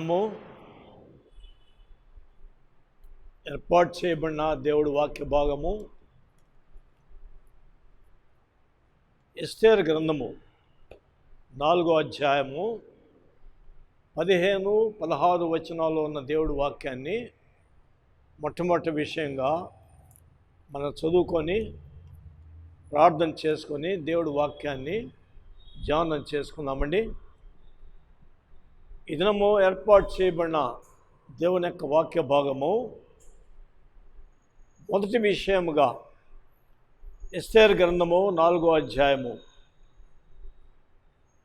మనము ఏర్పాటు చేయబడిన దేవుడు వాక్య భాగము ఎస్టేర్ గ్రంథము నాలుగో అధ్యాయము పదిహేను పదహారు వచనాల్లో ఉన్న దేవుడు వాక్యాన్ని మొట్టమొదటి విషయంగా మనం చదువుకొని ప్రార్థన చేసుకొని దేవుడు వాక్యాన్ని ధ్యానం చేసుకుందామండి. ఈ దినము ఏర్పాటు చేయబడిన దేవుని యొక్క వాక్య భాగము. మొదటి విషయముగా ఎస్తేర్ గ్రంథము నాలుగో అధ్యాయము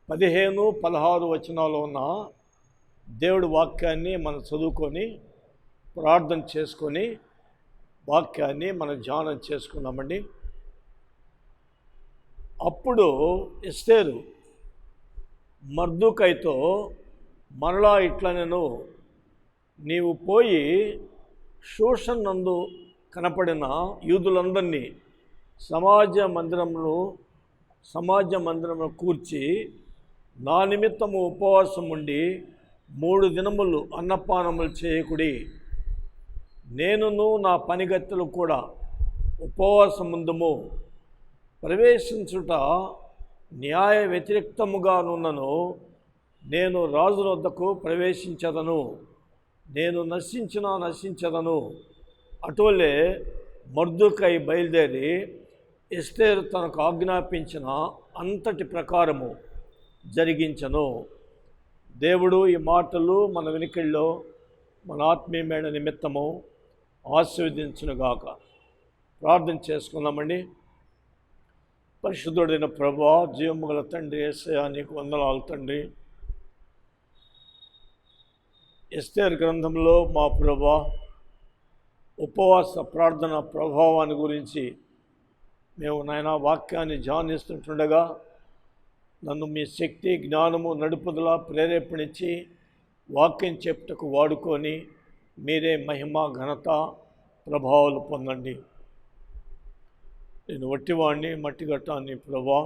పదిహేను పదహారు వచనాలు ఉన్న దేవుడి వాక్యాన్ని మనం చదువుకొని ప్రార్థన చేసుకొని వాక్యాన్ని మనం ధ్యానం చేసుకున్నామండి అప్పుడు ఇస్తేరు మర్దుకైతో మరలా ఇట్లా నేను నీవు పోయి శోషణ నందు కనపడిన యూదులందరినీ సమాజ మందిరంలో సమాజ మందిరంలో కూర్చి నా నిమిత్తము ఉపవాసం ఉండి మూడు దినములు అన్నపానములు చేయకుడి. నేనును నా పనిగత్తెలు కూడా ఉపవాసం ముందుము ప్రవేశించుట న్యాయ వ్యతిరేక్తముగానున్నను. నేను రాజుల వద్దకు ప్రవేశించదను. నేను నశించినా నశించదను. అటువలే మర్దుకై బయలుదేరి ఎస్తేరు తనకు ఆజ్ఞాపించిన అంతటి ప్రకారము జరిగించను. దేవుడు ఈ మాటలు మన వెనుకల్లో మన ఆత్మీయమైన నిమిత్తము ఆశీర్వదించునుగాక. ప్రార్థన చేసుకుందామండి. పరిశుద్ధుడైన ప్రభా జీవముగల తండ్రి ఏసయా నీకు వందనాలు తండ్రి. ఎస్టేర్ గ్రంథంలో మా ప్రభా ఉపవాస ప్రార్థన ప్రభావాన్ని గురించి మేము నాయన వాక్యాన్ని ధ్యానిస్తుంటుండగా నన్ను మీ శక్తి జ్ఞానము నడుపుదల ప్రేరేపణించి వాక్యం చెప్పుటకు వాడుకొని మీరే మహిమ ఘనత ప్రభావాలు పొందండి. నేను వట్టివాణ్ణి మట్టిగట్టాన్ని ప్రభా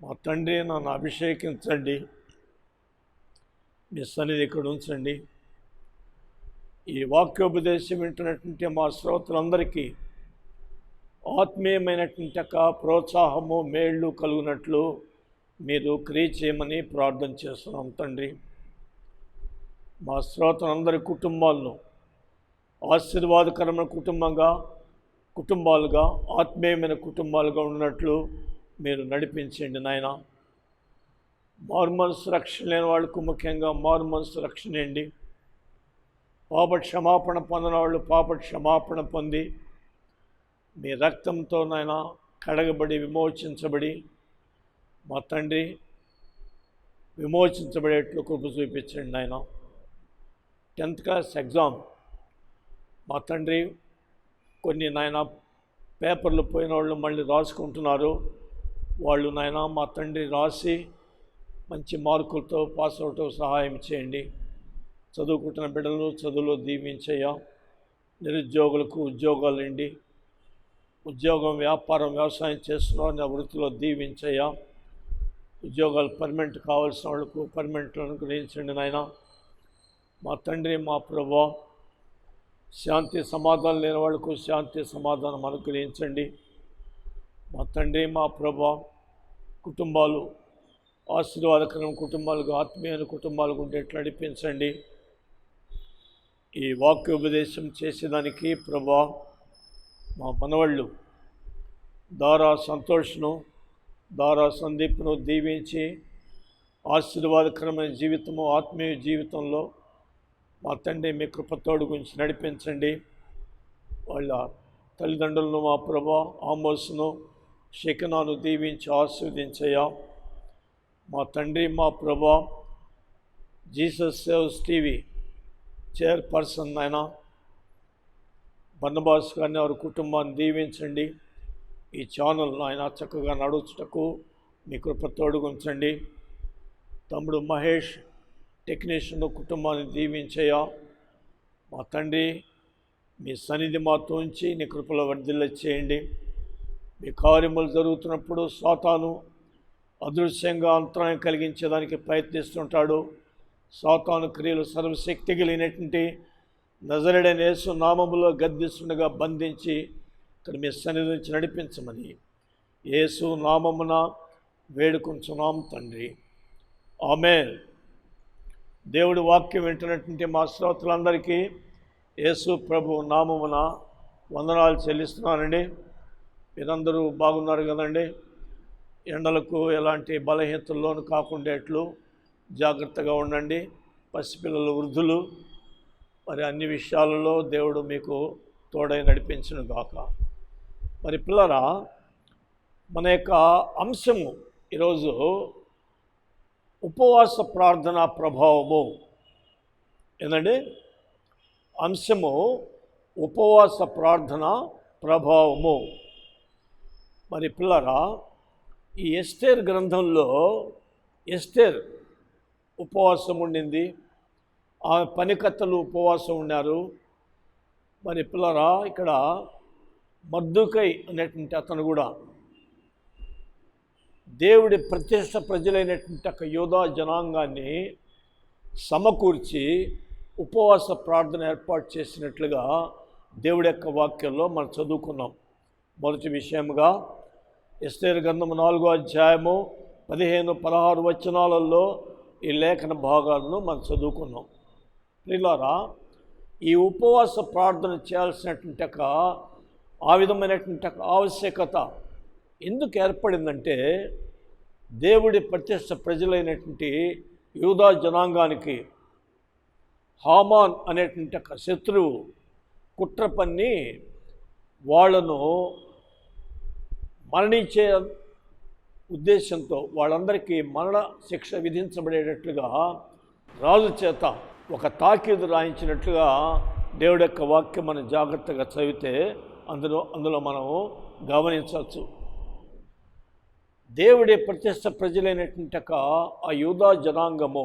మా తండ్రి నన్ను అభిషేకించండి. మీ సన్నిధి ఇక్కడ ఉంచండి. ఈ వాక్యోపదేశం వింటున్నటువంటి మా శ్రోతలందరికీ ఆత్మీయమైనటువంటి యొక్క ప్రోత్సాహము మేళ్ళు కలుగునట్లు మీరు క్రియ చేయమని ప్రార్థన చేస్తున్నాం తండ్రి. మా శ్రోతలందరి కుటుంబాలను ఆశీర్వాదకరమైన కుటుంబంగా కుటుంబాలుగా ఆత్మీయమైన కుటుంబాలుగా ఉన్నట్లు మీరు నడిపించండి నాయన. మార్మల్స్ రక్షణ లేని వాళ్ళకు ముఖ్యంగా మారు రక్షణండి రక్షణ పాప క్షమాపణ పొందిన వాళ్ళు పాప క్షమాపణ పొంది మీ రక్తంతో నాయన కడగబడి విమోచించబడి మా తండ్రి విమోచించబడేట్లు కృప చూపించండి నాయన టెన్త్ క్లాస్ ఎగ్జామ్. మా తండ్రి కొన్ని నాయన పేపర్లు పోయిన వాళ్ళు మళ్ళీ రాసుకుంటున్నారు. వాళ్ళు నాయన మా తండ్రి రాసి మంచి మార్కులతో పాస్ అవటం సహాయం చేయండి. చదువుకుంటున్న బిడ్డలు చదువులో దీవించయ్యా నిరుద్యోగులకు ఉద్యోగాలు అండి ఉద్యోగం వ్యాపారం వ్యవసాయం చేస్తున్న వృత్తిలో దీవించయ్యా ఉద్యోగాలు పర్మనెంట్ కావాల్సిన వాళ్ళకు పర్మనెంట్లను గ్రహించండి నాయన. మా తండ్రి మా ప్రభా శాంతి సమాధానం లేని వాళ్ళకు శాంతి సమాధానం అనుగ్రహించండి. మా తండ్రి మా ప్రభా కుటుంబాలు ఆశీర్వాదకరం కుటుంబాలకు ఆత్మీయ కుటుంబాలకు ఉండేట్లు నడిపించండి ఈ వాక్యోపదేశం చేసేదానికి ప్రభా మా మనవళ్ళు దారా సంతోష్ను దారా సందీప్ను దీవించి ఆశీర్వాదకరమైన జీవితము ఆత్మీయ జీవితంలో మా తండ్రి మీ కృపతోడు గురించి నడిపించండి. వాళ్ళ తల్లిదండ్రులను మా ప్రభా ఆమోస్ను శకనాను దీవించి ఆస్వాదించయ్యా మా తండ్రి మా ప్రభా జీసస్ సేవ్స్ టీవీ చైర్పర్సన్ ఆయన బన్నబాస్ గారిని వారి కుటుంబాన్ని దీవించండి. ఈ ఛానల్ ఆయన చక్కగా నడుచుటకు మీ కృప తోడుగుంచండి తమ్ముడు మహేష్ టెక్నీషియన్ కుటుంబాన్ని దీవించయ్యా. మా తండ్రి మీ సన్నిధి మాతో ఉంచి నీ కృపలో వర్ధిల్ల చేయండి మీ కార్యములు జరుగుతున్నప్పుడు సాతాను అదృశ్యంగా అంతరాయం కలిగించేదానికి ప్రయత్నిస్తుంటాడు. సాతాను క్రియలు సర్వశక్తి కలిగినటువంటి నజరడైన యేసు నామములో గద్దిస్తుండగా బంధించి ఇక్కడ మీ సన్నిధి నుంచి నడిపించమని యేసు నామమున వేడుకుంటున్నాం తండ్రి. ఆమె దేవుడి వాక్యం వింటున్నటువంటి మా శ్రోతలందరికీ యేసు ప్రభు నామమున వందనాలు చెల్లిస్తున్నానండి. మీరందరూ బాగున్నారు కదండి? ఎండలకు ఎలాంటి బలహీనతల్లోనూ కాకుండేట్లు జాగ్రత్తగా ఉండండి. పసిపిల్లలు వృద్ధులు మరి అన్ని విషయాలలో దేవుడు మీకు తోడై నడిపించిన గాక. మరి పిల్లరా మన యొక్క అంశము ఈరోజు ఉపవాస ప్రార్థన ప్రభావము. ఏంటండి అంశము ఉపవాస ప్రార్థన ప్రభావము. మరి పిల్లరా ఈ ఎస్టేర్ గ్రంథంలో ఎస్టేర్ ఉపవాసం ఉండింది. ఆ పనికత్తలు ఉపవాసం ఉన్నారు. మరి పిల్లరా ఇక్కడ మద్దుకై అనేటువంటి అతను కూడా దేవుడి ప్రతిష్ట ప్రజలైనటువంటి ఒక యోధా జనాంగాన్ని సమకూర్చి ఉపవాస ప్రార్థన ఏర్పాటు చేసినట్లుగా దేవుడి యొక్క వాక్యంలో మనం చదువుకున్నాం. మొదటి విషయముగా ఎస్తేరు గ్రంథము నాలుగో అధ్యాయము పదిహేను పదహారు వచనాలలో ఈ లేఖన భాగాలను మనం చదువుకున్నాం. పిల్లారా ఈ ఉపవాస ప్రార్థన చేయాల్సినటువంటి ఒక ఆ విధమైనటువంటి ఆవశ్యకత ఎందుకు ఏర్పడిందంటే దేవుడి ప్రత్యక్ష ప్రజలైనటువంటి యూదా జనాంగానికి హామాన్ అనేటువంటి ఒక శత్రువు కుట్ర పన్ని వాళ్ళను మరణించే ఉద్దేశంతో వాళ్ళందరికీ మరణ శిక్ష విధించబడేటట్లుగా రాజు చేత ఒక తాకీదు రాయించినట్లుగా దేవుడి యొక్క వాక్యం మనం జాగ్రత్తగా చదివితే అందులో అందులో మనం గమనించవచ్చు. దేవుడి ప్రతిష్ట ప్రజలైనటువంటి ఆ యూదా జనాంగము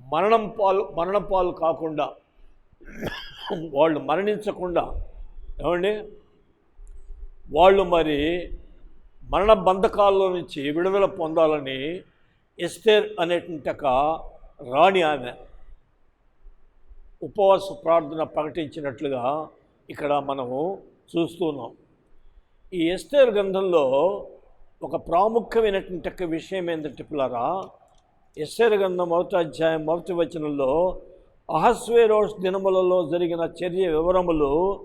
మరణం పాలు మరణం పాలు కాకుండా వాళ్ళు మరణించకుండా ఏమండి వాళ్ళు మరి మరణ బంధకాల్లో నుంచి విడుదల పొందాలని ఎస్తేర్ అనేటువంటి రాణి ఆమె ఉపవాస ప్రార్థన ప్రకటించినట్లుగా ఇక్కడ మనము చూస్తున్నాం. ఈ ఎస్తేర్ గ్రంథంలో ఒక ప్రాముఖ్యమైనటువంటి ఒక విషయం ఏంటంటే పిల్లరా ఎస్తేర్ గ్రంథం మొదటి అధ్యాయం మొదటి వచనంలో అహస్వేరోస్ దినములలో జరిగిన చర్య వివరములు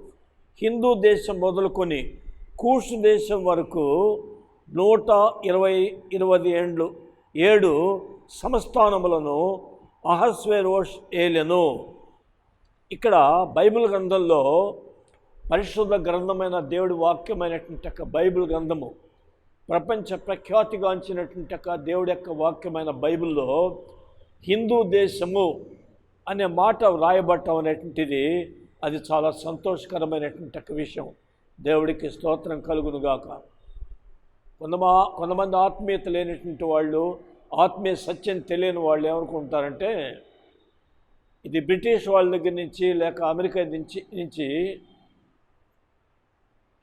హిందూ దేశం మొదలుకొని కూష్ దేశం వరకు నూట ఇరవై ఇరవై ఏండ్లు ఏడు సంస్థానములను అహస్వేరోష్ ఏలెను. ఇక్కడ బైబిల్ గ్రంథంలో పరిశుద్ధ గ్రంథమైన దేవుడి వాక్యమైనటువంటి యొక్క బైబిల్ గ్రంథము ప్రపంచ ప్రఖ్యాతిగాంచినటువంటి యొక్క దేవుడి యొక్క వాక్యమైన బైబిల్లో హిందూ దేశము అనే మాట వ్రాయబట్టం అనేటువంటిది అది చాలా సంతోషకరమైనటువంటి విషయం. దేవుడికి స్తోత్రం కలుగునుగాక. కొంతమా కొంతమంది ఆత్మీయత లేనటువంటి వాళ్ళు ఆత్మీయ సత్యం తెలియని వాళ్ళు ఏమనుకుంటారంటే ఇది బ్రిటిష్ వాళ్ళ దగ్గర నుంచి లేక అమెరికా నుంచి నుంచి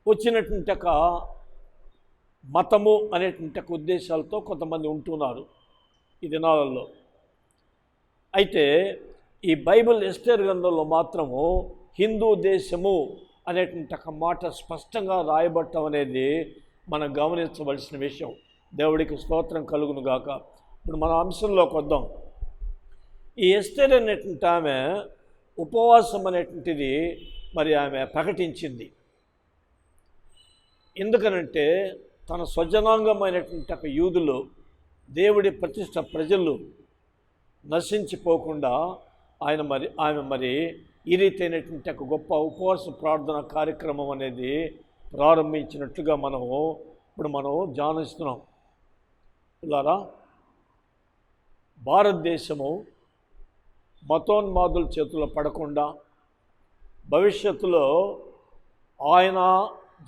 వచ్చినటువంటి ఒక మతము అనేటువంటి ఒక ఉద్దేశాలతో కొంతమంది ఉంటున్నారు ఈ దినాలలో. అయితే ఈ బైబిల్ ఎస్టేర్ గ్రంథంలో మాత్రము హిందూ దేశము అనేటువంటి ఒక మాట స్పష్టంగా రాయబట్టం అనేది మనం గమనించవలసిన విషయం. దేవుడికి స్తోత్రం కలుగును గాక. ఇప్పుడు మన అంశంలోకి వద్దాం. ఈ ఎస్తేర్ అనేటువంటి ఆమె ఉపవాసం అనేటువంటిది మరి ఆమె ప్రకటించింది. ఎందుకనంటే తన స్వజనాంగమైనటువంటి ఒక యూదులు దేవుడి ప్రతిష్ట ప్రజలు నశించిపోకుండా ఆయన మరి ఆమె మరి ఈ రీతైనటువంటి ఒక గొప్ప ఉపవాస ప్రార్థన కార్యక్రమం అనేది ప్రారంభించినట్లుగా మనము ఇప్పుడు మనం ధ్యానిస్తున్నాం. ఇలారా భారతదేశము మతోన్మాదుల చేతుల్లో పడకుండా భవిష్యత్తులో ఆయన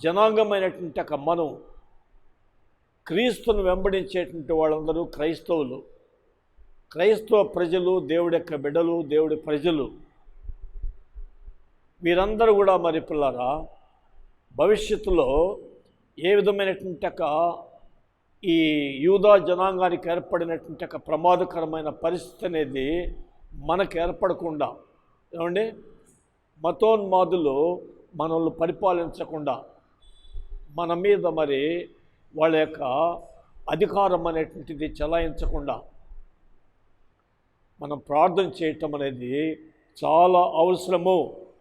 జనాంగమైనటువంటి ఒక మనం క్రీస్తును వెంబడించేటువంటి వాళ్ళందరూ క్రైస్తవులు. క్రైస్తవ ప్రజలు దేవుడి యొక్క బిడ్డలు దేవుడి ప్రజలు మీరందరూ కూడా మరి పిల్లరా భవిష్యత్తులో ఏ విధమైనటువంటి ఒక ఈ యూదా జనాంగానికి ఏర్పడినటువంటి ఒక ప్రమాదకరమైన పరిస్థితి అనేది మనకు ఏర్పడకుండా ఏమండి? మతోన్మాదులు మనల్ని పరిపాలించకుండా మన మీద మరి వాళ్ళ యొక్క అధికారం అనేటువంటిది చలాయించకుండా మనం ప్రార్థన చేయటం అనేది చాలా అవసరము.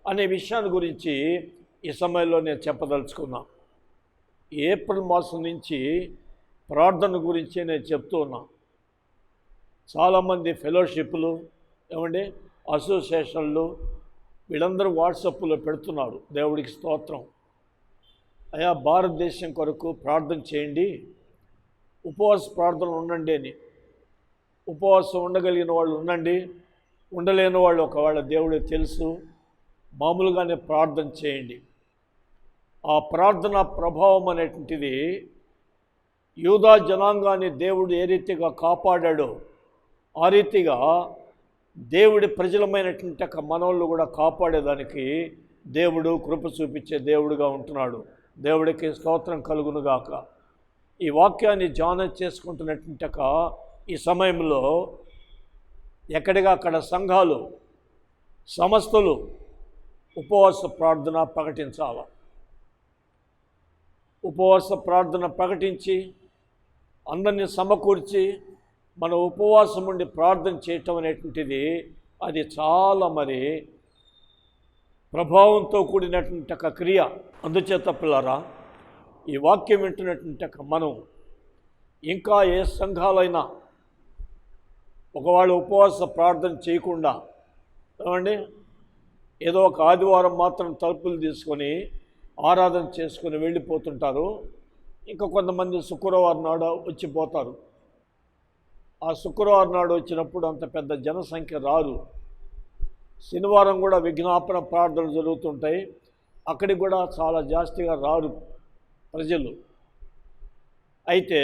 అనే విషయాన్ని గురించి ఈ సమయంలో నేను చెప్పదలుచుకున్నా. ఏప్రిల్ మాసం నుంచి ప్రార్థన గురించి నేను చెప్తూ ఉన్నా. చాలామంది ఫెలోషిప్లు ఏమండి అసోసియేషన్లు వీళ్ళందరూ వాట్సాప్లో పెడుతున్నారు. దేవుడికి స్తోత్రం. అయా భారతదేశం కొరకు ప్రార్థన చేయండి. ఉపవాస ప్రార్థన ఉండండి అని. ఉపవాసం ఉండగలిగిన వాళ్ళు ఉండండి. ఉండలేని వాళ్ళు ఒకవేళ దేవుడే తెలుసు మామూలుగానే ప్రార్థన చేయండి. ఆ ప్రార్థన ప్రభావం అనేటువంటిది యూదా జనాంగాన్ని దేవుడు ఏ రీతిగా కాపాడాడో ఆ రీతిగా దేవుడి ప్రజలమైనటువంటి ఒక మనోళ్ళు కూడా కాపాడేదానికి దేవుడు కృప చూపించే దేవుడుగా ఉంటున్నాడు. దేవుడికి స్తోత్రం కలుగునుగాక ఈ వాక్యాన్ని ధ్యానం చేసుకుంటున్నటువంటి ఒక ఈ సమయంలో ఎక్కడిగా అక్కడ సంఘాలు సంస్థలు ఉపవాస ప్రార్థన ప్రకటించాలా? ఉపవాస ప్రార్థన ప్రకటించి అందరినీ సమకూర్చి మన ఉపవాసం ఉండి ప్రార్థన చేయటం అనేటువంటిది అది చాలా మరి ప్రభావంతో కూడినటువంటి ఒక క్రియ. అందుచేత పిల్లరా ఈ వాక్యం వింటున్నటువంటి ఒక మనం ఇంకా ఏ సంఘాలైనా ఒకవాళ్ళు ఉపవాస ప్రార్థన చేయకుండా ఏమండి? ఏదో ఒక ఆదివారం మాత్రం తలుపులు తీసుకొని ఆరాధన చేసుకొని వెళ్ళిపోతుంటారు. ఇంకా కొంతమంది శుక్రవారం నాడు వచ్చిపోతారు ఆ శుక్రవారం నాడు వచ్చినప్పుడు అంత పెద్ద జనసంఖ్య రారు శనివారం కూడా విజ్ఞాపన ప్రార్థనలు జరుగుతుంటాయి. అక్కడికి కూడా చాలా జాస్తిగా రారు ప్రజలు. అయితే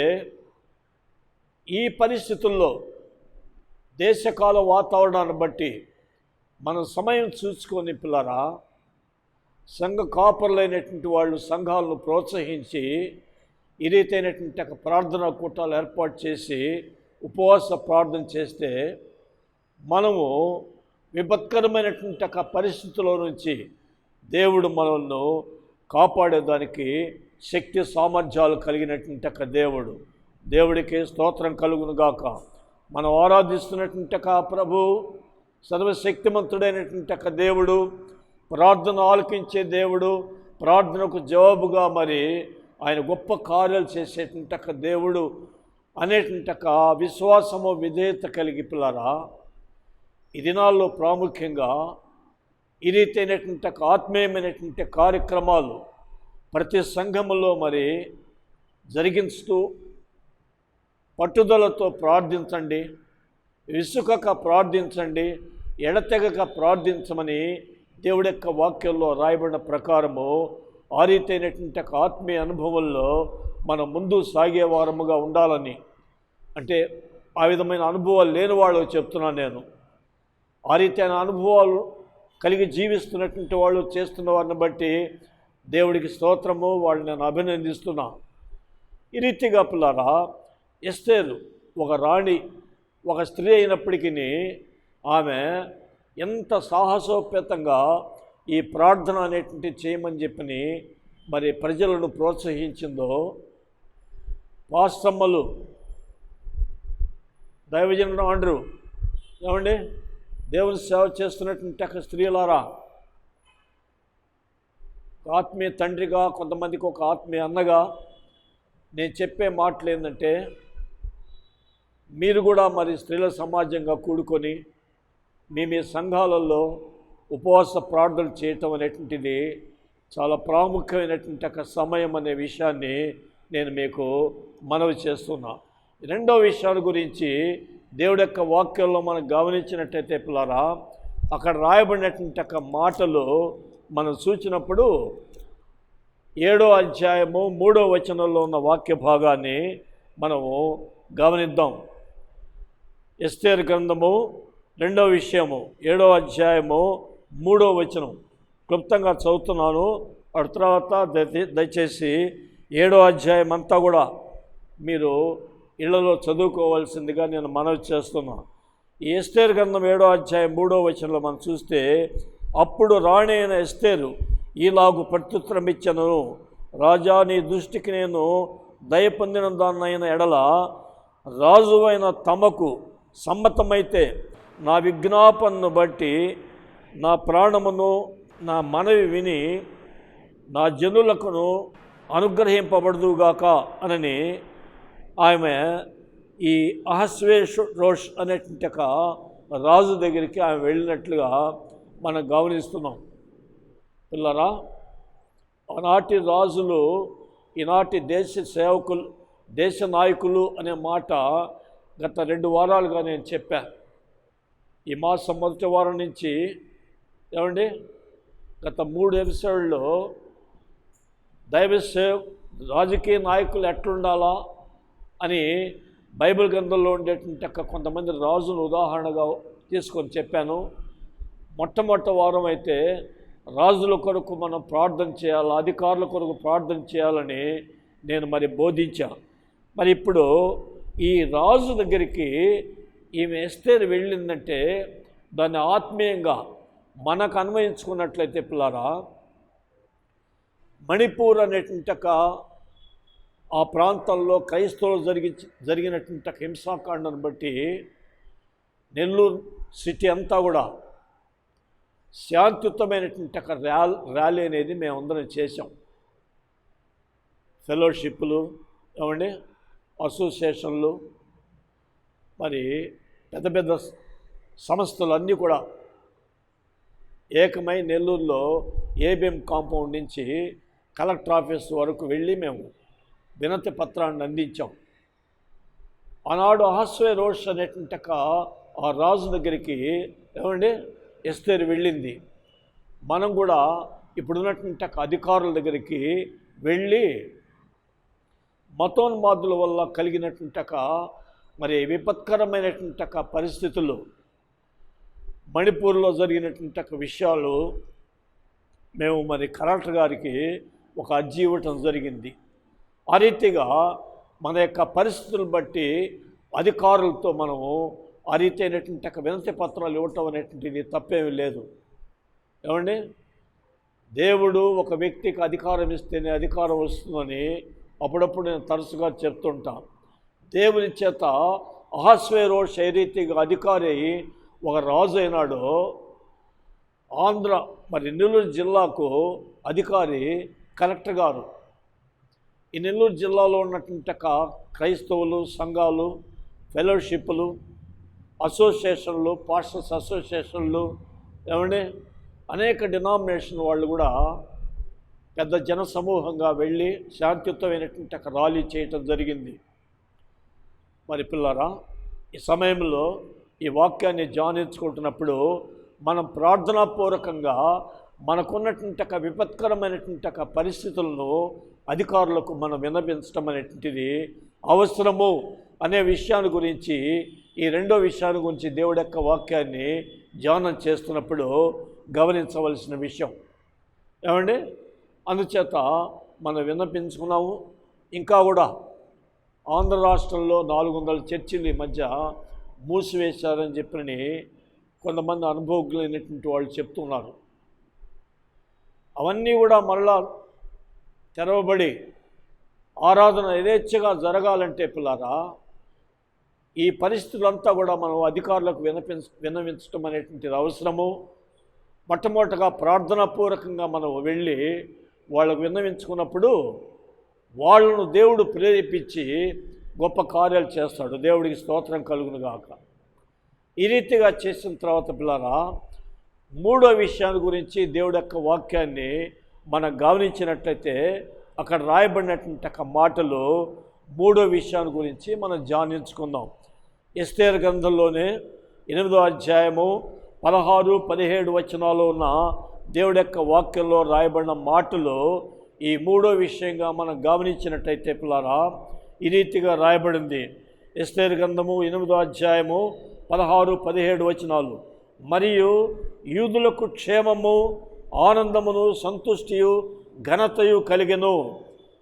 ఈ పరిస్థితుల్లో దేశకాల వాతావరణాన్ని బట్టి మన సమయం చూసుకొని పిల్లరా సంఘ కాపరులైనటువంటి వాళ్ళు సంఘాలను ప్రోత్సహించి ఈ రీతైనటువంటి ఒక ప్రార్థనా కూటాలు ఏర్పాటు చేసి ఉపవాస ప్రార్థన చేస్తే మనము విపత్కరమైనటువంటి ఒక పరిస్థితుల నుంచి దేవుడు మనల్ని కాపాడేదానికి శక్తి సామర్థ్యాలు కలిగినటువంటి ఒక దేవుడు. దేవుడికి స్తోత్రం కలుగునుగాక మనం ఆరాధిస్తున్నటువంటి ఒక ప్రభు సర్వశక్తిమంతుడైనటువంటి ఒక దేవుడు ప్రార్థన ఆలకించే దేవుడు ప్రార్థనకు జవాబుగా మరి ఆయన గొప్ప కార్యాలు చేసేటువంటి ఒక దేవుడు అనేటువంటి ఒక విశ్వాసము విధేయత కలిగి పిల్లరా ఈ దినాల్లో ప్రాముఖ్యంగా ఈ అయినటువంటి ఒక ఆత్మీయమైనటువంటి కార్యక్రమాలు ప్రతి సంఘములో మరి జరిగిస్తూ పట్టుదలతో ప్రార్థించండి. విసుకక ప్రార్థించండి ఎడతెగక ప్రార్థించమని దేవుడి యొక్క వాక్యంలో రాయబడిన ప్రకారము ఆ రీతైనటువంటి ఆత్మీయ అనుభవంలో మనం ముందు సాగే వారముగా ఉండాలని. అంటే ఆ విధమైన అనుభవాలు లేని వాళ్ళు చెప్తున్నాను నేను. ఆ రీతైన అనుభవాలు కలిగి జీవిస్తున్నటువంటి వాళ్ళు చేస్తున్న వారిని బట్టి దేవుడికి స్తోత్రము వాళ్ళు నేను అభినందిస్తున్నా. ఈ రీతిగా పిల్లరా ఎస్తేరు ఒక రాణి ఒక స్త్రీ అయినప్పటికీ ఆమె ఎంత సాహసోపేతంగా ఈ ప్రార్థన అనేటువంటి చేయమని చెప్పని మరి ప్రజలను ప్రోత్సహించిందో పాస్తమ్మలు దైవజనుడు అండ్రు ఏమండి? దేవుని సేవ చేస్తున్నటువంటి ఒక స్త్రీలారా ఆత్మీయ తండ్రిగా కొంతమందికి ఒక ఆత్మీయ అన్నగా నేను చెప్పే మాటలు ఏంటంటే మీరు కూడా మరి స్త్రీల సమాజంగా కూడుకొని మీ మీ సంఘాలలో ఉపవాస ప్రార్థనలు చేయటం అనేటువంటిది చాలా ప్రాముఖ్యమైనటువంటి ఒక సమయం అనే విషయాన్ని నేను మీకు మనవి చేస్తున్నా. రెండో విషయాల గురించి దేవుడి యొక్క వాక్యంలో మనం గమనించినట్టయితే పిల్లరా అక్కడ రాయబడినటువంటి ఒక మాటలు మనం చూసినప్పుడు ఏడో అధ్యాయము మూడో వచనంలో ఉన్న వాక్య భాగాన్ని మనము గమనిద్దాం. ఎస్తేర్ గ్రంథము రెండో విషయము ఏడో అధ్యాయము మూడో వచనం. క్లుప్తంగా చదువుతున్నాను. అటు తర్వాత దయచేసి ఏడో అధ్యాయం అంతా కూడా మీరు ఇళ్ళలో చదువుకోవాల్సిందిగా నేను మనవి చేస్తున్నాను ఎస్టేర్ గ్రంథం ఏడో అధ్యాయం మూడో వచనంలో మనం చూస్తే అప్పుడు రాణి అయిన ఎస్తేరు ఈలాగు ప్రత్యుత్తరం ఇచ్చను రాజా నీ దృష్టికి నేను దయ పొందిన దాన్నైన ఎడల రాజువైన తమకు సమ్మతమైతే నా విజ్ఞాపనను బట్టి నా ప్రాణమును నా మనవి విని నా జనులకును అనుగ్రహింపబడుదుగాక అనని ఆమె ఈ అహస్వేష్ రోష్ అనేటువంటి ఒక రాజు దగ్గరికి ఆమె వెళ్ళినట్లుగా మనం గమనిస్తున్నాం. పిల్లరా ఆనాటి రాజులు ఈనాటి దేశ సేవకులు దేశ నాయకులు అనే మాట గత రెండు వారాలుగా నేను చెప్పాను ఈ మాసం మొదటి వారం నుంచి ఏమండి? గత మూడు ఎపిసోడ్లో దైవ సేవ్ రాజకీయ నాయకులు ఎట్లుండాలా అని బైబిల్ గ్రంథంలో ఉండేటువంటి కొంతమంది రాజును ఉదాహరణగా తీసుకొని చెప్పాను. మొట్టమొదటి వారం అయితే రాజుల కొరకు మనం ప్రార్థన చేయాలి అధికారుల కొరకు ప్రార్థన చేయాలని నేను మరి బోధించాను మరి ఇప్పుడు ఈ రాజు దగ్గరికి ఈమె ఎస్తేరు వెళ్ళిందంటే దాన్ని ఆత్మీయంగా మనకు అన్వయించుకున్నట్లయితే పిల్లారా మణిపూర్ అనేటువంటి ఆ ప్రాంతంలో క్రైస్తవులు జరిగి జరిగినటువంటి హింసాకాండను బట్టి నెల్లూరు సిటీ అంతా కూడా శాంతియుతమైనటువంటి ఒక ర్యాల్ ర్యాలీ అనేది మేమందరం చేసాం ఫెలోషిప్లు ఏమండి? అసోసియేషన్లు మరి పెద్ద పెద్ద సంస్థలు అన్నీ కూడా ఏకమై నెల్లూరులో ఏబిఎం కాంపౌండ్ నుంచి కలెక్టర్ ఆఫీస్ వరకు వెళ్ళి మేము వినతి పత్రాన్ని అందించాం. ఆనాడు అహస్వే రోడ్స్ అనేటువంటి ఆ రాజు దగ్గరికి ఏమండి? ఎస్తేరు వెళ్ళింది. మనం కూడా ఇప్పుడున్నటువంటి అధికారుల దగ్గరికి వెళ్ళి మతోన్మాదుల వల్ల కలిగినటువంటి మరి విపత్కరమైనటువంటి పరిస్థితులు మణిపూర్లో జరిగినటువంటి విషయాలు మేము మరి కలెక్టర్ గారికి ఒక అర్జీ ఇవ్వటం జరిగింది. ఆ రీతిగా మన యొక్క పరిస్థితులు బట్టి అధికారులతో మనము ఆ రీతి అయినటువంటి వినతి పత్రాలు ఇవ్వటం అనేటువంటిది తప్పేమీ లేదు. ఏమండి? దేవుడు ఒక వ్యక్తికి అధికారం ఇస్తేనే అధికారం వస్తుందని అప్పుడప్పుడు నేను తరచుగా చెప్తుంటా. దేవుని చేత అహస్వేరో శైరీతిగా అధికారి ఒక రాజు అయినాడు. ఆంధ్ర మరి నెల్లూరు జిల్లాకు అధికారి కలెక్టర్ గారు. ఈ నెల్లూరు జిల్లాలో ఉన్నటువంటి క్రైస్తవులు సంఘాలు ఫెలోషిప్లు అసోసియేషన్లు పాస్టర్స్ అసోసియేషన్లు ఏమండి? అనేక డినామినేషన్ వాళ్ళు కూడా పెద్ద జన సమూహంగా వెళ్ళి శాంతియుతమైనటువంటి ఒక ర్యాలీ చేయటం జరిగింది. మరి పిల్లరా ఈ సమయంలో ఈ వాక్యాన్ని ధ్యానించుకుంటున్నప్పుడు మనం ప్రార్థనాపూర్వకంగా మనకున్నటువంటి ఒక విపత్కరమైనటువంటి ఒక పరిస్థితులను అధికారులకు మనం విన్నపించడం అనేటువంటిది అవసరము అనే విషయాన్ని గురించి ఈ రెండో విషయాన్ని గురించి దేవుడి యొక్క వాక్యాన్ని ధ్యానం చేస్తున్నప్పుడు గమనించవలసిన విషయం. ఏమండి? అందుచేత మనం విన్నపించుకున్నాము. ఇంకా కూడా ఆంధ్ర రాష్ట్రంలో నాలుగు వందల చర్చిలు ఈ మధ్య మూసివేశారని చెప్పని కొంతమంది అనుభవజ్ఞులైనటువంటి వాళ్ళు చెప్తున్నారు. అవన్నీ కూడా మరలా తెరవబడి ఆరాధన యథేచ్ఛగా జరగాలంటే పిల్లారా ఈ పరిస్థితులంతా కూడా మనం అధికారులకు వినపించ విన్నవించడం అనేటువంటిది అవసరము. మొట్టమొదటగా ప్రార్థనాపూర్వకంగా మనం వెళ్ళి వాళ్ళకు విన్నవించుకున్నప్పుడు వాళ్ళను దేవుడు ప్రేరేపించి గొప్ప కార్యాలు చేస్తాడు. దేవుడికి స్తోత్రం కలుగును గాక ఈ రీతిగా చేసిన తర్వాత పిల్లరా మూడో విషయాన్ని గురించి దేవుడి యొక్క వాక్యాన్ని మనం గమనించినట్లయితే అక్కడ రాయబడినటువంటి ఒక మాటలు మూడో విషయాన్ని గురించి మనం ధ్యానించుకుందాం ఎస్తేర్ గ్రంథంలోనే ఎనిమిదో అధ్యాయము పదహారు పదిహేడు వచనాలు ఉన్న దేవుడి యొక్క వాక్యంలో రాయబడిన మాటలు ఈ మూడో విషయంగా మనం గమనించినట్టయితే పిల్లరా ఈ రీతిగా రాయబడింది. ఎస్తేర్ గ్రంథము ఎనిమిదో అధ్యాయము పదహారు పదిహేడు వచనాలు. మరియు యూదులకు క్షేమము ఆనందమును సంతుష్టియు ఘనతయు కలిగెను.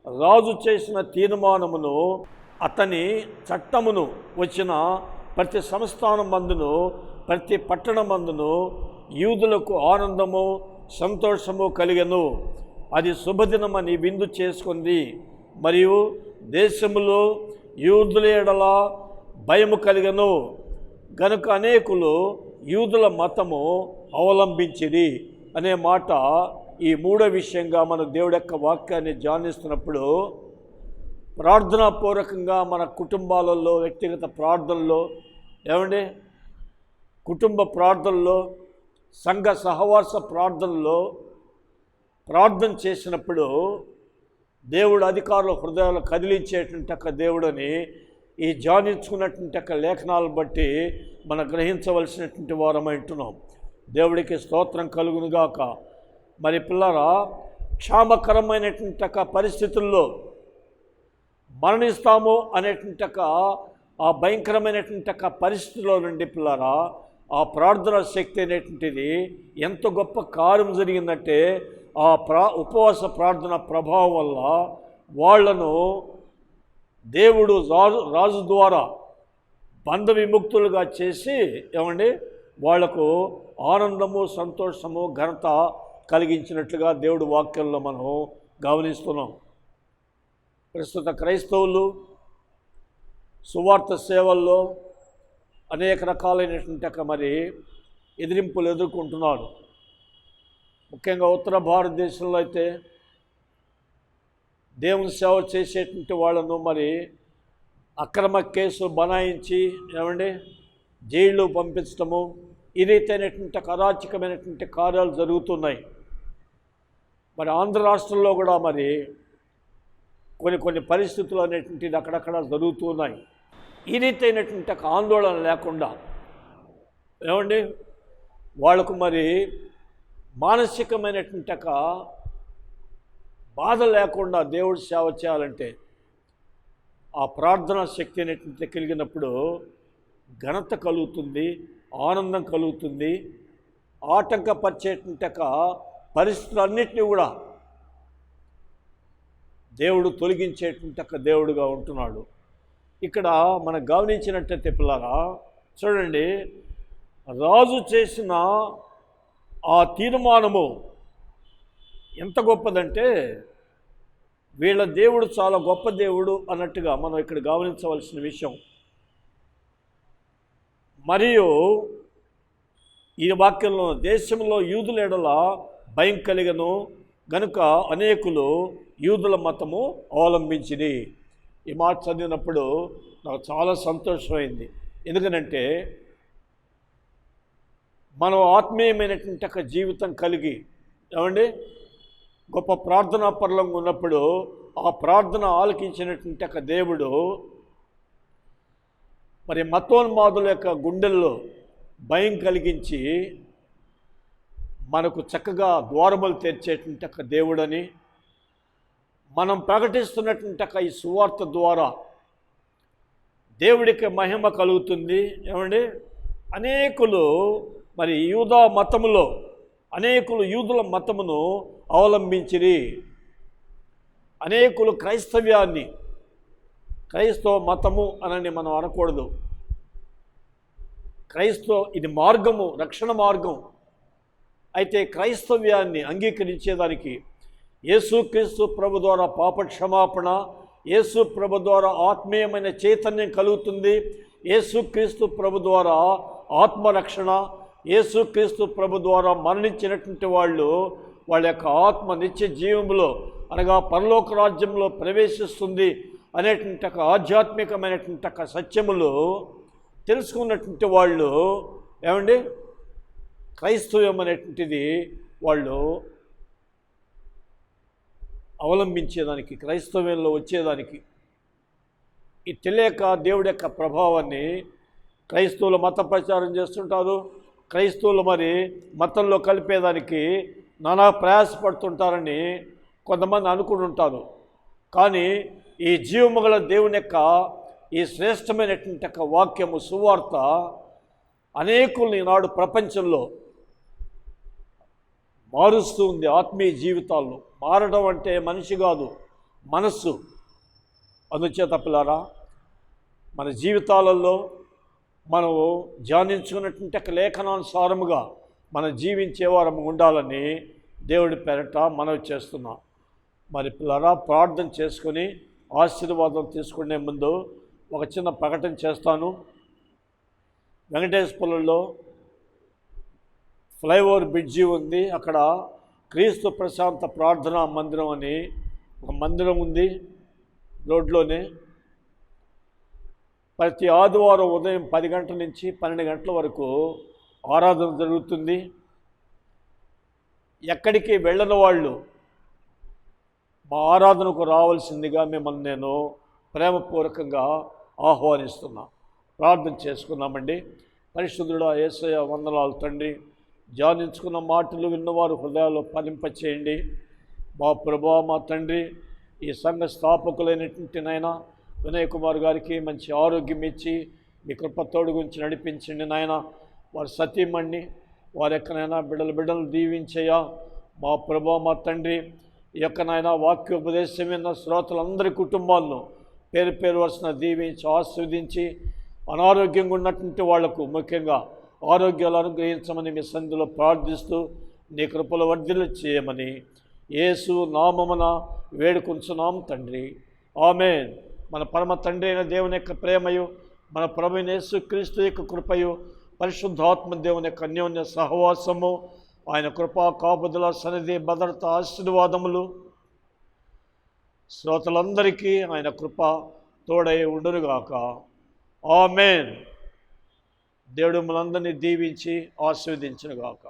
రాజు చేసిన తీర్మానమును అతని చట్టమును వచ్చిన ప్రతి సంస్థానం మందును ప్రతి పట్టణ మందును యూదులకు ఆనందము సంతోషము కలిగను. అది శుభదినమని విందు చేసుకుంది. మరియు దేశములో యూదుల ఎడల భయము కలిగను. గనుక అనేకులు యూదుల మతము అవలంబించిది అనే మాట ఈ మూడో విషయంగా మన దేవుడి యొక్క వాక్యాన్ని ధ్యానిస్తున్నప్పుడు ప్రార్థనాపూర్వకంగా మన కుటుంబాలలో వ్యక్తిగత ప్రార్థనలో ఏమండి? కుటుంబ ప్రార్థనలో సంఘ సహవాస ప్రార్థనలో ప్రార్థన చేసినప్పుడు దేవుడు అధికారుల హృదయాలు కదిలించేటువంటి దేవుడని ఈ జానించుకున్నటువంటి లేఖనాలు లేఖనాలను బట్టి మనం గ్రహించవలసినటువంటి వారమై ఉంటున్నాం. దేవుడికి స్తోత్రం కలుగునుగాక మరి పిల్లరా క్షామకరమైనటువంటి పరిస్థితుల్లో మరణిస్తాము అనేటువంటి ఆ భయంకరమైనటువంటి ఒక పరిస్థితిలో నుండి పిల్లరా ఆ ప్రార్థన శక్తి అనేటువంటిది ఎంత గొప్ప కార్యం జరిగిందంటే ఆ ప్రా ఉపవాస ప్రార్థన ప్రభావం వల్ల వాళ్ళను దేవుడు రాజు రాజు ద్వారా బంధ విముక్తులుగా చేసి ఏమండి వాళ్ళకు ఆనందము సంతోషము ఘనత కలిగించినట్లుగా దేవుడు వాక్యంలో మనం గమనిస్తున్నాం. ప్రస్తుత క్రైస్తవులు సువార్త సేవల్లో అనేక రకాలైనటువంటి ఒక మరి ఎదిరింపులు ఎదుర్కొంటున్నారు ముఖ్యంగా ఉత్తర భారతదేశంలో అయితే దేవుని సేవ చేసేటువంటి వాళ్ళను మరి అక్రమ కేసు బనాయించి ఏమండి జైళ్ళు పంపించడము ఈ రీతైనటువంటి అరాచకమైనటువంటి కార్యాలు జరుగుతున్నాయి. మరి ఆంధ్ర రాష్ట్రంలో కూడా మరి కొన్ని కొన్ని పరిస్థితులు అనేటువంటిది అక్కడక్కడ జరుగుతున్నాయి. ఈ రీతైనటువంటి ఒక ఆందోళన లేకుండా ఏమండి? వాళ్ళకు మరి మానసికమైనటువంటి ఒక బాధ లేకుండా దేవుడు సేవ చేయాలంటే ఆ ప్రార్థనా శక్తి అనేటువంటి కలిగినప్పుడు ఘనత కలుగుతుంది ఆనందం కలుగుతుంది ఆటంకపరిచేటువంటి ఒక పరిస్థితులన్నింటినీ కూడా దేవుడు తొలగించేటువంటి ఒక దేవుడుగా ఉంటున్నాడు. ఇక్కడ మనం గమనించినట్టయితే పిల్లరా చూడండి రాజు చేసిన ఆ తీర్మానము ఎంత గొప్పదంటే వీళ్ళ దేవుడు చాలా గొప్ప దేవుడు అన్నట్టుగా మనం ఇక్కడ గమనించవలసిన విషయం. మరియు ఈ వాక్యంలో దేశంలో యూదుల ఎడల భయం కలిగను గనుక అనేకులు యూదుల మతము అవలంబించింది ఈ మాట చదివినప్పుడు నాకు చాలా సంతోషమైంది. ఎందుకనంటే మనం ఆత్మీయమైనటువంటి ఒక జీవితం కలిగి ఏమండి? గొప్ప ప్రార్థనా పరులంగా ఉన్నప్పుడు ఆ ప్రార్థన ఆలకించినటువంటి ఒక దేవుడు మరి మతోన్మాదుల యొక్క గుండెల్లో భయం కలిగించి మనకు చక్కగా ద్వారములు తెరిచేటువంటి ఒక దేవుడని మనం ప్రకటిస్తున్నటువంటి ఈ సువార్త ద్వారా దేవుడికి మహిమ కలుగుతుంది. ఏమండి? అనేకులు మరి యూదా మతములో అనేకులు యూదుల మతమును అవలంబించిరి. అనేకులు క్రైస్తవ్యాన్ని క్రైస్తవ మతము అనని మనం అనకూడదు. క్రైస్తవ ఇది మార్గము రక్షణ మార్గం. అయితే క్రైస్తవ్యాన్ని అంగీకరించేదానికి యేసుక్రీస్తు ప్రభు ద్వారా పాప క్షమాపణ యేసు ప్రభు ద్వారా ఆత్మీయమైన చైతన్యం కలుగుతుంది. యేసుక్రీస్తు ప్రభు ద్వారా ఆత్మరక్షణ యేసుక్రీస్తు ప్రభు ద్వారా మరణించినటువంటి వాళ్ళు వాళ్ళ యొక్క ఆత్మ నిత్య జీవంలో అనగా పరలోక రాజ్యంలో ప్రవేశిస్తుంది అనేటువంటి ఒక ఆధ్యాత్మికమైనటువంటి ఒక సత్యములు తెలుసుకున్నటువంటి వాళ్ళు ఏమండి? క్రైస్తవ్యం అనేటువంటిది వాళ్ళు అవలంబించేదానికి క్రైస్తవ్యంలో వచ్చేదానికి ఈ తెలియక దేవుడి యొక్క ప్రభావాన్ని క్రైస్తవులు మత ప్రచారం చేస్తుంటారు. క్రైస్తవులు మరి మతంలో కలిపేదానికి నానా ప్రయాసపడుతుంటారని కొంతమంది అనుకుంటుంటారు. కానీ ఈ జీవముగల దేవుని యొక్క ఈ శ్రేష్టమైనటువంటి యొక్క వాక్యము సువార్త అనేకుల్ని నాడు ప్రపంచంలో మారుస్తూ ఉంది ఆత్మీయ జీవితాల్లో. మారడం అంటే మనిషి కాదు మనస్సు. అందుచేత పిల్లారా మన జీవితాలలో మనము ధ్యానించుకున్నటువంటి ఒక లేఖనానుసారముగా మనం జీవించేవారము ఉండాలని దేవుడి పెరట మనవి చేస్తున్నాం. మరి పిల్లరా ప్రార్థన చేసుకొని ఆశీర్వాదం తీసుకునే ముందు ఒక చిన్న ప్రకటన చేస్తాను. వెంకటేశ్వరంలో ఫ్లైఓవర్ బ్రిడ్జి ఉంది. అక్కడ క్రీస్తు ప్రశాంత ప్రార్థనా మందిరం అని ఒక మందిరం ఉంది రోడ్లోనే. ప్రతి ఆదివారం ఉదయం పది గంటల నుంచి పన్నెండు గంటల వరకు ఆరాధన జరుగుతుంది. ఎక్కడికి వెళ్ళని వాళ్ళు మా ఆరాధనకు రావాల్సిందిగా మిమ్మల్ని నేను ప్రేమపూర్వకంగా ఆహ్వానిస్తున్నా. ప్రార్థన చేసుకున్నామండి. పరిశుద్ధుడు ఏసయ వందనాలు తండ్రి. ధ్యానించుకున్న మాటలు విన్నవారు హృదయాల్లో ఫలింపచేయండి. మా ప్రభా మా తండ్రి ఈ సంఘ స్థాపకులైనటువంటి నాయన వినయ్ కుమార్ గారికి మంచి ఆరోగ్యం ఇచ్చి మీ కృపతోడు గురించి నడిపించండి నాయన. వారి సతీమణ్ణి వారి యొక్కనైనా బిడ్డలు బిడ్డలు దీవించేయా మా ప్రభా మా తండ్రి ఈ యొక్క నాయన వాక్యోపదేశం విన్న శ్రోతలందరి కుటుంబాలను పేరు పేరు వరుసన దీవించి ఆస్వాదించి అనారోగ్యంగా ఉన్నటువంటి వాళ్ళకు ముఖ్యంగా ఆరోగ్యాలు అనుగ్రహించమని మీ సంధిలో ప్రార్థిస్తూ నీ కృపలు వర్ధిలు చేయమని యేసు నామమున వేడుకొంచున్నాం తండ్రి. ఆమె మన పరమ తండ్రి అయిన దేవుని యొక్క ప్రేమయు మన ప్రభు యేసు క్రీస్తు యొక్క కృపయు పరిశుద్ధాత్మ దేవుని యొక్క అన్యోన్య సహవాసము ఆయన కృపా కాపుదల సన్నిధి భద్రత ఆశీర్వాదములు శ్రోతలందరికీ ఆయన కృప తోడై ఉండునుగాక. ఆమెన్. దేవుడు మనందరినీ దీవించి ఆశీర్వదించునుగాక